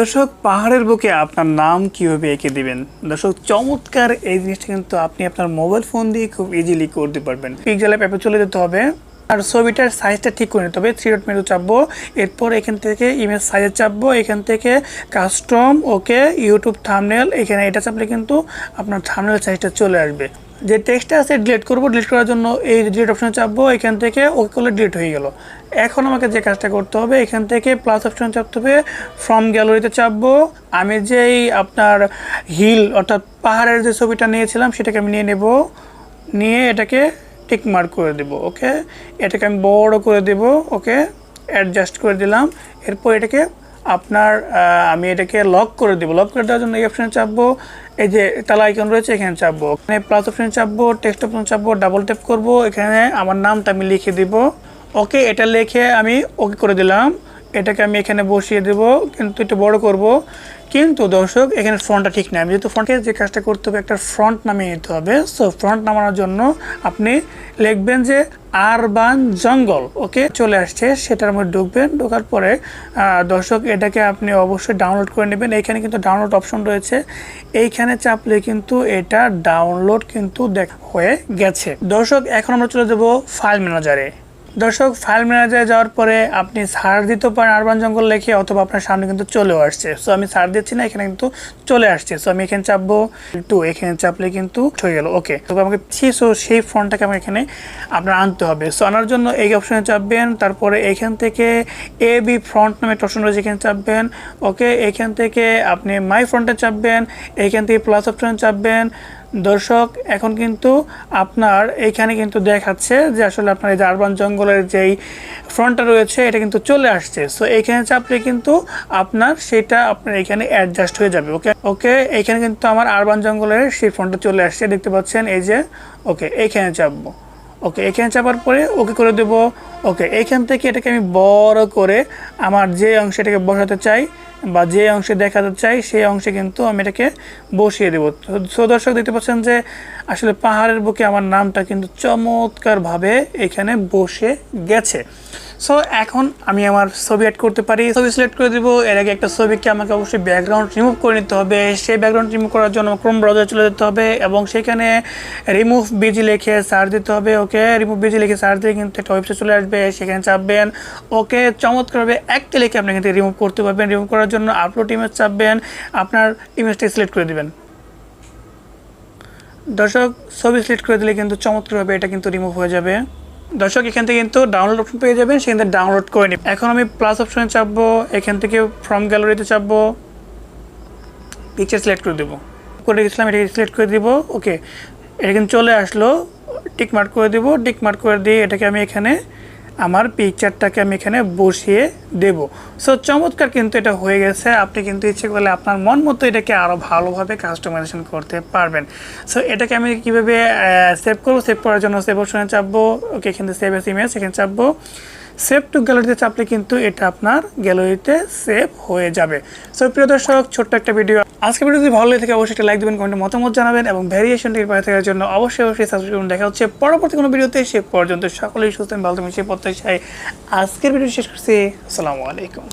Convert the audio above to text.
দর্শক, পাহাড়ের বুকে আপনার নাম কীভাবে এঁকে দিবেন? দর্শক, চমৎকার এই জিনিসটা কিন্তু আপনি আপনার মোবাইল ফোন দিয়ে খুব ইজিলি করতে পারবেন। পিকজেল অ্যাপে চলে যেতে হবে আর ছবিটার সাইজটা ঠিক করে নিতে হবে। থ্রি ডট মেনু চাপবো। এরপর এখান থেকে ইমেজ সাইজে চাপবো। এখান থেকে কাস্টম ওকে ইউটিউব থামনেল এখানে এটা চাপলে কিন্তু আপনার থামনেল সাইজটা চলে আসবে। যে টেক্সটটা আছে ডিলিট করব ডিলিট করার জন্য এই ডিলিট অপশনে চাপবো, এখান থেকে ওকে করলে ডিলিট হয়ে গেল। এখন আমাকে যে কাজটা করতে হবে, এখান থেকে প্লাস অপশন চাপতে হবে ফ্রম গ্যালারিতে চাপবো। আমি যেই আপনার হিল অর্থাৎ পাহাড়ের যে ছবিটা নিয়েছিলাম, সেটাকে আমি নিয়ে নেব। নিয়ে এটাকে টিক মার্ক করে দেব ওকে এটাকে আমি বড় করে দেব ওকে অ্যাডজাস্ট করে দিলাম। এরপর এটাকে আপনার আমি এটাকে লক করে দেবো। লক করে দেওয়ার জন্য এই অপশানে চাপবো। এই যে তালা আইকন রয়েছে, এখানে চাপবো। এখানে প্লাস অপশানে চাপবো টেক্সট অপশন চাপবো ডাবল ট্যাপ করব। এখানে আমার নামটা আমি লিখে দিব। ওকে এটা লিখে আমি ওকে করে দিলাম। এটাকে আমি এখানে বসিয়ে দেব, কিন্তু একটু বড় করব। কিন্তু দর্শক, এখানে ফ্রন্টটা ঠিক নেই। আমি যেহেতু ফ্রন্টে যে কাজটা করতে হবে, একটা ফ্রন্ট নামিয়ে নিতে হবে। সো ফ্রন্ট নামানোর জন্য আপনি লিখবেন যে আরবান জঙ্গল ওকে চলে আসছে, সেটার মধ্যে ঢুকবেন। ঢোকার পরে দর্শক, এটাকে আপনি অবশ্যই ডাউনলোড করে নেবেন। এইখানে কিন্তু ডাউনলোড অপশন রয়েছে। এইখানে চাপলে কিন্তু এটা ডাউনলোড কিন্তু দেখ হয়ে গেছে। দর্শক, এখন আমরা চলে যাব ফাইল ম্যানেজারে দর্শক, ফাইল ম্যানেজারে যাওয়ার পরে আপনি সার দিতে পারেন আরবান জঙ্গল লেখে অথবা আপনার সামনে কিন্তু চলেও আসছে। সো আমি সার দিচ্ছি না, এখানে কিন্তু চলে আসছে। সো আমি এখানে চাপবো টু এখানে চাপলে কিন্তু হয়ে গেল। ওকে তবে আমাকে সো সেই ফোনটাকে আমাকে এখানে আপনার আনতে হবে। সো আনার জন্য এই অপশনে চাপবেন, তারপরে এখান থেকে এ বি ফ্রন্ট নামে অপশন রয়েছে, এখানে চাপবেন। ওকে এখান থেকে আপনি মাই ফ্রন্টে চাপবেন, এখান থেকে প্লাস অপশনে চাপবেন। দর্শক, এখন কিন্তু আপনার এইখানে কিন্তু দেখাচ্ছে যে আসলে আপনার এই যে আরবান জঙ্গলের যেই ফ্রন্টটা রয়েছে, এটা কিন্তু চলে আসছে। সো এইখানে চাপলে কিন্তু আপনার সেটা আপনার এখানে অ্যাডজাস্ট হয়ে যাবে ওকে ওকে এইখানে কিন্তু আমার আরবান জঙ্গলের সেই ফ্রন্টটা চলে আসছে, দেখতে পাচ্ছেন, এই যে ওকে এইখানে চাপবো। ওকে এখানে চাপার পরে ওকে করে দেব। ওকে এইখান থেকে এটাকে আমি বড় করে আমার যে অংশে এটাকে বসাতে চাই বা যে অংশে দেখাতে চাই, সেই অংশে কিন্তু আমি এটাকে বসিয়ে দেবো। সো দর্শক দেখতে পাচ্ছেন যে আসলে পাহাড়ের বুকে আমার নামটা কিন্তু চমৎকারভাবে এখানে বসে গেছে। সো এখন আমি আমার ছবি অ্যাড করতে পারি। ছবি সিলেক্ট করে দিব। এর আগে একটা ছবিকে আমাকে অবশ্যই ব্যাকগ্রাউন্ড রিমুভ করে নিতে হবে। সেই ব্যাকগ্রাউন্ড রিমুভ করার জন্য ক্রোম ব্রাউজারে চলে যেতে হবে এবং সেখানে রিমুভ বিজি লিখে সার্চ দিতে হবে ওকে রিমুভ বিজি লিখে সার্চ দিয়ে কিন্তু একটা ওয়েবসাইট চলে আসবে। সেখানে চাপবেন ওকে চমৎকারভাবে একটা লিখে আপনি কিন্তু রিমুভ করতে পারবেন। রিমুভ করার জন্য আপলোড ইমেজ চাপবেন। আপনার ইমেজটা সিলেক্ট করে দিবেন। দর্শক, ছবি সিলেক্ট করে দিলে কিন্তু চমৎকারভাবে এটা কিন্তু রিমুভ হয়ে যাবে। দর্শক, এখান থেকে কিন্তু ডাউনলোড অপশন পেয়ে যাবেন, সেখান থেকে ডাউনলোড করে নিন এখন আমি প্লাস অপশনে চাপবো, এখান থেকে ফ্রম গ্যালারিতে চাপবো। পিকচার সিলেক্ট করে দেবো। করে গেছিলাম, এটাকে সিলেক্ট করে দিব ওকে এটা কিন্তু চলে আসলো টিক মার্ক করে দিব টিক মার্ক করে দিয়ে এটাকে আমি এখানে আমার পিকচারটাকে আমি এখানে বসিয়ে দেব। সো চমৎকার কিন্তু এটা হয়ে গেছে। আপনি কিন্তু ইচ্ছে করলে আপনার মন মতো এটাকে আরও ভালোভাবে কাস্টমাইজেশন করতে পারবেন। সো এটাকে আমি কীভাবে সেভ করব? সেভ করার জন্য সেভ অপশনে চাপবো। ওকে এখান সেভ এস ইমেজ এখানে চাপবো। সেভ টু গ্যালারিতে চাপলে কিন্তু এটা আপনার গ্যালারিতে সেভ হয়ে যাবে। সো প্রিয় দর্শক, ছোট্ট একটা ভিডিও আজকে ভিডিও যদি ভালো লেগে থাকে, অবশ্যই একটা লাইক দেবেন, কমেন্টে মতামত জানাবেন এবং ভ্যারিয়েশন ভ্যারিয়েশনটির পাশে থাকার জন্য অবশ্যই অবশ্যই সাবস্ক্রাইব করুন। দেখা হচ্ছে পরবর্তী কোনো ভিডিওতে সে পর্যন্ত সকলেই সুস্থ ভালো থাকবেন সেই প্রত্যাশায় আজকের ভিডিও শেষ করছি। আসসালামু আলাইকুম।